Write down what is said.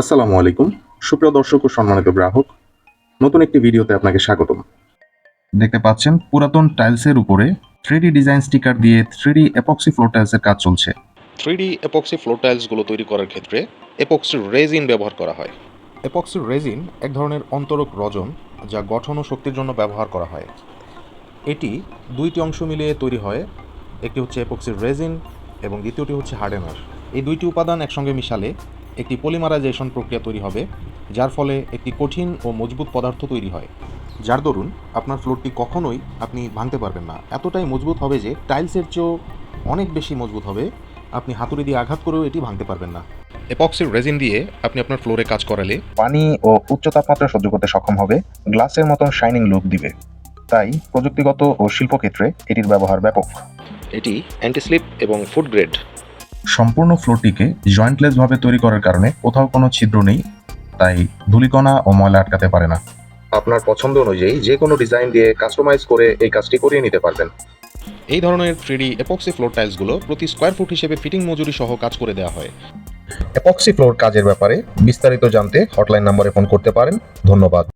আসসালামু আলাইকুম। সুপ্রিয় দর্শক ও সম্মানিত গ্রাহক নতুন একটি ভিডিওতে আপনাকে স্বাগতম। দেখতে পাচ্ছেন পুরাতন টাইলসের উপরে থ্রিডি ডিজাইন স্টিকার দিয়ে থ্রিডি এপক্সি ফ্লোর টাইলসের কাজ চলছে। থ্রিডি এপক্সি ফ্লোর টাইলসগুলো তৈরি করার ক্ষেত্রে এপক্সির রেজিন ব্যবহার করা হয়। এপক্সির রেজিন এক ধরনের অন্তরক রজন যা গঠন ও শক্তির জন্য ব্যবহার করা হয়। এটি দুইটি অংশ মিলিয়ে তৈরি হয় একটি হচ্ছে এপক্সির রেজিন এবং দ্বিতীয়টি হচ্ছে হার্ডেনার এই দুইটি উপাদান একসঙ্গে মিশালে একটি পলিমারাইজেশন প্রক্রিয়া তৈরি হবে, যার ফলে একটি কঠিন ও মজবুত পদার্থ তৈরি হয়, যার দরুন আপনার ফ্লোরটি কখনোই আপনি ভাঙতে পারবেন না। এতটাই মজবুত হবে যে টাইলসের চেয়েও অনেক বেশি মজবুত হবে, আপনি হাতুড়ি দিয়ে আঘাত করেও এটি ভাঙতে পারবেন না। এপক্সির রেজিন দিয়ে আপনি আপনার ফ্লোরে কাজ করালে পানি ও উচ্চ তাপমাত্রা সহ্য করতে সক্ষম হবে, গ্লাসের মতন শাইনিং লুক দিবে। তাই প্রযুক্তিগত ও শিল্পক্ষেত্রে এটির ব্যবহার ব্যাপক। এটি অ্যান্টিস্লিপ এবং ফুড গ্রেড সম্পূর্ণ ফ্লোরটিকে জয়েন্টলেস ভাবে তৈরি করার কারণে কোথাও কোনো ছিদ্র নেই তাই ধুলিকণা ও ময়লা আটকাতে পারে না। আপনার পছন্দ অনুযায়ী যে কোনো ডিজাইন দিয়ে কাস্টমাইজ করে এই কাজটি করিয়ে নিতে পারবেন। এই ধরনের থ্রিডি এপক্সি ফ্লোর টাইলসগুলো প্রতি স্কোয়ার ফুট হিসেবে ফিটিং মজুরি সহ কাজ করে দেওয়া হয়। এপক্সি ফ্লোর কাজের ব্যাপারে বিস্তারিত জানতে হটলাইন নম্বরে ফোন করতে পারেন। ধন্যবাদ।